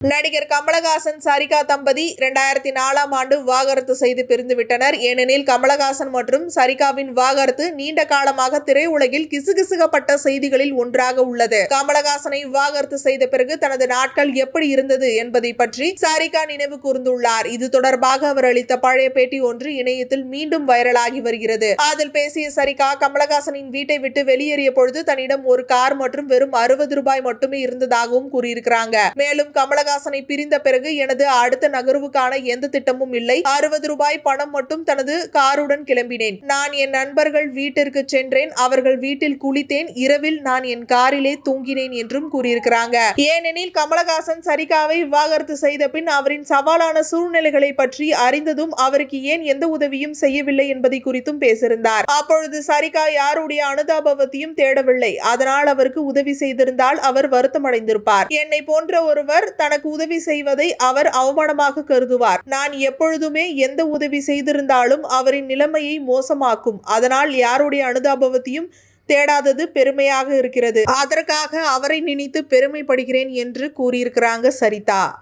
நடிகர் கமலஹாசன் சரிகா தம்பதி இரண்டாயிரத்தி நாலாம் ஆண்டு விவாகரத்து செய்து பிரிந்து விட்டனர் ஏனெனில் கமலஹாசன் மற்றும் சரிகாவின் விவாகரத்து நீண்ட காலமாக திரையுலகில் கிசுகிசுகப்பட்ட செய்திகளில் ஒன்றாக உள்ளது. கமலஹாசனை விவாகரத்து செய்த பிறகு தனது நாட்கள் எப்படி இருந்தது என்பதை பற்றி சரிகா நினைவு கூர்ந்துள்ளார். இது தொடர்பாக அவர் அளித்த பழைய பேட்டி ஒன்று இணையத்தில் மீண்டும் வைரலாகி வருகிறது. அதில் பேசிய சரிகா கமலஹாசனின் வீட்டை விட்டு வெளியேறிய பொழுது தன்னிடம் ஒரு கார் மற்றும் வெறும் அறுபது ரூபாய் மட்டுமே இருந்ததாகவும் கூறியிருக்கிறாங்க. மேலும் கமலஹாசனை பிரிந்த பிறகு எனது அடுத்த நகர்வுக்கான எந்த திட்டமும் இல்லை. அறுபது ரூபாய் பணம் மட்டும் தனது காருடன் கிளம்பினேன். நான் என் நண்பர்கள் வீட்டிற்கு சென்றேன். அவர்கள் வீட்டில் குளித்தேன். இரவில் நான் என் காரிலே தூங்கினேன் என்றும் கூறியிருக்கிறாங்க. ஏனெனில் கமலஹாசன் சரிகாவை விவாகரத்து செய்த பின் அவரின் சவாலான சூழ்நிலைகளை பற்றி அறிந்ததும் அவருக்கு ஏன் எந்த உதவியும் செய்யவில்லை என்பதை குறித்தும் பேசியிருந்தார். அப்பொழுது சரிகா யாருடைய அனுதாபத்தையும் தேடவில்லை. அதனால் அவருக்கு உதவி செய்திருந்தால் அவர் வருத்தமடைந்திருப்பார். என்னை போன்ற ஒருவர் தனக்கு உதவி செய்வதை அவர் அவமானமாக கருதுவார். நான் எப்பொழுதுமே எந்த உதவி செய்திருந்தாலும் அவரின் நிலைமையை மோசமாக்கும். அதனால் யாருடைய அனுதாபவத்தையும் தேடாதது பெருமையாக இருக்கிறது. அதற்காக அவரை நினைத்து பெருமைப்படுகிறேன் என்று கூறியிருக்கிறாங்க சரிதா.